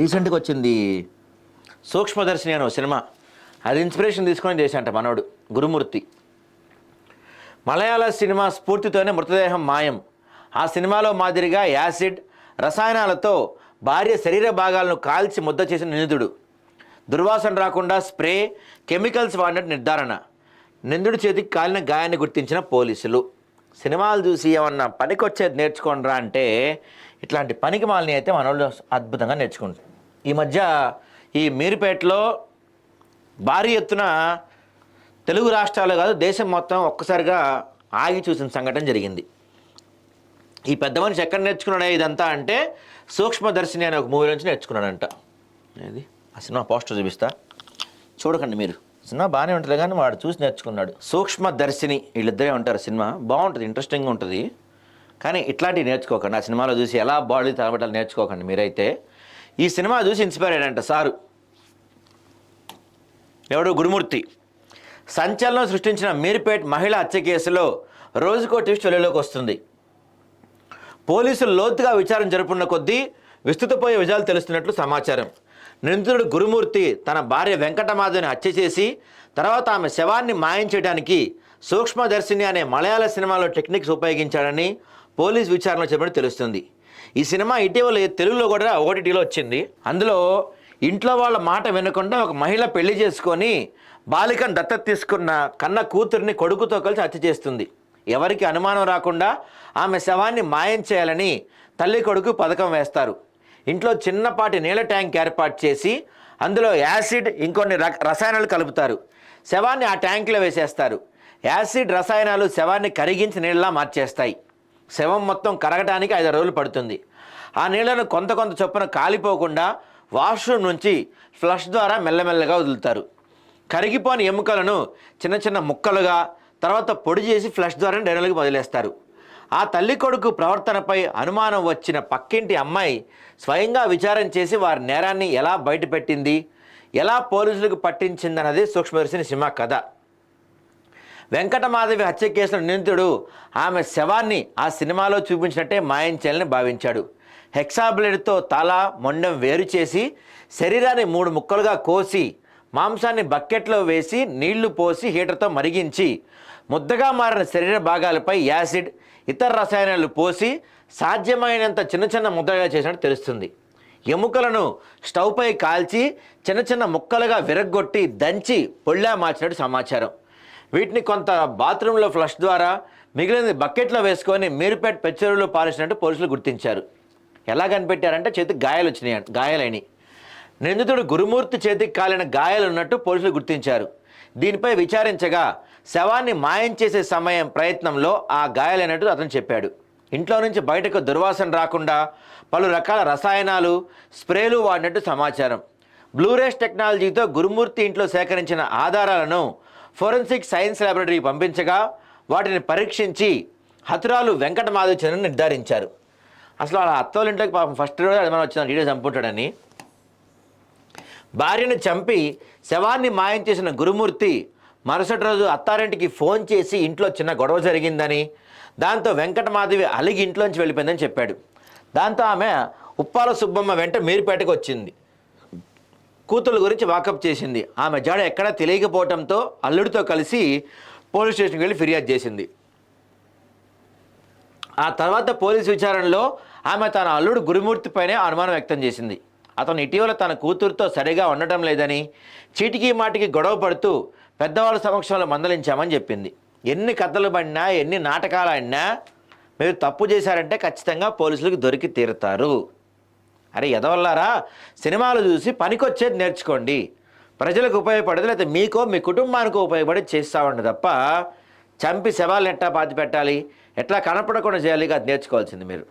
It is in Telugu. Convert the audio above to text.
రీసెంట్గా వచ్చింది సూక్ష్మదర్శిని అనే ఓ సినిమా. అది ఇన్స్పిరేషన్ తీసుకొని చేశాంట మనోడు గురుమూర్తి. మలయాళ సినిమా స్ఫూర్తితోనే మృతదేహం మాయం. ఆ సినిమాలో మాదిరిగా యాసిడ్ రసాయనాలతో భార్య శరీర భాగాలను కాల్చి ముద్ద చేసిన నిందితుడు. దుర్వాసన రాకుండా స్ప్రే కెమికల్స్ వాడినట్టు నిర్ధారణ. నిందుడి చేతికి కాలిన గాయాన్ని గుర్తించిన పోలీసులు. సినిమాలు చూసి ఏమన్నా పనికొచ్చేది నేర్చుకోండిరా అంటే ఇట్లాంటి పనికి మాలని అయితే మనోళ్ళు అద్భుతంగా నేర్చుకుంటారు. ఈ మధ్య ఈ మీరుపేటలో భారీ ఎత్తున తెలుగు రాష్ట్రాలు కాదు దేశం మొత్తం ఒక్కసారిగా ఆగి చూసిన సంఘటన జరిగింది. ఈ పెద్ద మనిషి ఎక్కడ నేర్చుకున్నాడే ఇదంతా అంటే సూక్ష్మదర్శిని అనే ఒక మూవీ నుంచి నేర్చుకున్నాడంట. ఏది? ఆ సినిమా పోస్టర్ చూపిస్తా. చూడకండి మీరు. సినిమా బాగానే ఉంటుంది కానీ వాడు చూసి నేర్చుకున్నాడు. సూక్ష్మదర్శిని వీళ్ళిద్దరే ఉంటారు సినిమా. బాగుంటుంది ఇంట్రెస్టింగ్గా ఉంటుంది. కానీ ఇట్లాంటివి నేర్చుకోకండి. ఆ సినిమాలో చూసి ఎలా బాడీ తలబట్టాలి నేర్చుకోకండి మీరైతే. ఈ సినిమా చూసి ఇన్స్పైర్ అయ్యాడంట సారు. ఎవడు? గురుమూర్తి. సంచలనం సృష్టించిన మీర్పేట్ మహిళ హత్య కేసులో రోజుకో ట్విస్ట్ వెలుగులోకి వస్తుంది. పోలీసులు లోతుగా విచారణ జరుపున్న కొద్దీ విస్తృతపోయే విజయాలు తెలుస్తున్నట్లు సమాచారం. నిందితుడు గురుమూర్తి తన భార్య వెంకటమాధవిని హత్య చేసి తర్వాత ఆమె శవాన్ని మాయం చేయడానికి సూక్ష్మదర్శిని అనే మలయాళ సినిమాలో టెక్నిక్స్ ఉపయోగించాడని పోలీస్ విచారణలో చెప్పినట్టు తెలుస్తుంది. ఈ సినిమా ఇటీవల తెలుగులో కూడా ఓటీటీలో వచ్చింది. అందులో ఇంట్లో వాళ్ళ మాట వినకుండా ఒక మహిళ పెళ్ళి చేసుకొని బాలికను దత్తత తీసుకున్న కన్న కూతురిని కొడుకుతో కలిసి హత్య చేస్తుంది. ఎవరికి అనుమానం రాకుండా ఆమె శవాన్ని మాయం చేయాలని తల్లి కొడుకు పథకం వేస్తారు. ఇంట్లో చిన్నపాటి నీళ్ళ ట్యాంక్ ఏర్పాటు చేసి అందులో యాసిడ్ ఇంకొన్ని రసాయనాలు కలుపుతారు. శవాన్ని ఆ ట్యాంకులో వేసేస్తారు. యాసిడ్ రసాయనాలు శవాన్ని కరిగించి నీళ్ళలా మార్చేస్తాయి. శవం మొత్తం కరగటానికి ఐదు రోజులు పడుతుంది. ఆ నీళ్ళను కొంత కొంత చొప్పున కాలిపోకుండా వాష్రూమ్ నుంచి ఫ్లష్ ద్వారా మెల్లమెల్లగా వదులుతారు. కరిగిపోని ఎముకలను చిన్న చిన్న ముక్కలుగా తర్వాత పొడి చేసి ఫ్లష్ ద్వారా డ్రైనేజ్కి వదిలేస్తారు. ఆ తల్లి కొడుకు ప్రవర్తనపై అనుమానం వచ్చిన పక్కింటి అమ్మాయి స్వయంగా విచారం చేసి వారి నేరాన్ని ఎలా బయటపెట్టింది ఎలా పోలీసులకు పట్టించిందన్నది సూక్ష్మదర్శిని సినిమా కథ. వెంకటమాధవి హత్య కేసులో నిందితుడు ఆమె శవాన్ని ఆ సినిమాలో చూపించినట్టే మాయించాలని భావించాడు. హెక్సాబ్లేడ్తో తల మొండెం వేరు చేసి శరీరాన్ని మూడు ముక్కలుగా కోసి మాంసాన్ని బకెట్లో వేసి నీళ్ళు పోసి హీటర్తో మరిగించి ముద్దగా మారిన శరీర భాగాలపై యాసిడ్ ఇతర రసాయనాలు పోసి సాధ్యమైనంత చిన్న చిన్న ముద్దగా చేసినట్టు తెలుస్తుంది. ఎముకలను స్టవ్పై కాల్చి చిన్న చిన్న ముక్కలుగా విరగ్గొట్టి దంచి పొళ్ళా మార్చినట్టు సమాచారం. వీటిని కొంత బాత్రూంలో ఫ్లష్ ద్వారా మిగిలినది బకెట్లో వేసుకొని మీరుపేట పెచ్చరులో పారేసినట్టు పోలీసులు గుర్తించారు. ఎలా కనిపెట్టారంటే చేతికి గాయాలు వచ్చినాయి గాయాలని నిందితుడు గురుమూర్తి చేతికి కాలిన గాయాలు ఉన్నట్టు పోలీసులు గుర్తించారు. దీనిపై విచారించగా శవాన్ని మాయం చేసే సమయం ప్రయత్నంలో ఆ గాయాలైనట్టు అతను చెప్పాడు. ఇంట్లో నుంచి బయటకు దుర్వాసన రాకుండా పలు రకాల రసాయనాలు స్ప్రేలు వాడినట్టు సమాచారం. బ్లూరేస్ టెక్నాలజీతో గురుమూర్తి ఇంట్లో సేకరించిన ఆధారాలను ఫోరెన్సిక్ సైన్స్ ల్యాబొరేటరీకి పంపించగా వాటిని పరీక్షించి హతురాలు వెంకటమాధవి చంద్రని నిర్ధారించారు. అసలు వాళ్ళ అత్తోళ్ళ ఇంట్లోకి పాపం ఫస్ట్ రోజు అది మనం వచ్చిన వీడియో చంపుంటాడని. భార్యను చంపి శవాన్ని మాయం చేసిన గురుమూర్తి మరుసటి రోజు అత్తారింటికి ఫోన్ చేసి ఇంట్లో చిన్న గొడవ జరిగిందని దాంతో వెంకటమాధవి అలిగి ఇంట్లోంచి వెళ్ళిపోయిందని చెప్పాడు. దాంతో ఆమె ఉప్పాల సుబ్బమ్మ వెంట మీరుపేటకు వచ్చింది. కూతుళ్ళ గురించి వాకప్ చేసింది. ఆమె జాడ ఎక్కడా తెలియకపోవడంతో అల్లుడితో కలిసి పోలీస్ స్టేషన్కి వెళ్ళి ఫిర్యాదు చేసింది. ఆ తర్వాత పోలీస్ విచారణలో ఆమె తన అల్లుడు గురుమూర్తిపైనే అనుమానం వ్యక్తం చేసింది. అతను ఇటీవల తన కూతురుతో సరిగా ఉండటం లేదని చీటికి మాటికి గొడవ పడుతూ పెద్దవాళ్ళ సమక్షంలో మందలించామని చెప్పింది. ఎన్ని కథలు పడినా ఎన్ని నాటకాలు ఆడినా మీరు తప్పు చేశారంటే ఖచ్చితంగా పోలీసులకు దొరికి తీరుతారు. అరే ఎదవల్లారా? సినిమాలు చూసి పనికొచ్చేది నేర్చుకోండి. ప్రజలకు ఉపయోగపడదు లేకపోతే మీకో మీ కుటుంబానికో ఉపయోగపడి చేస్తామండి తప్ప చంపి శవాలను ఎట్టా పాతి పెట్టాలి ఎట్లా కనపడకుండా చేయాలి? అది నేర్చుకోవాల్సింది మీరు.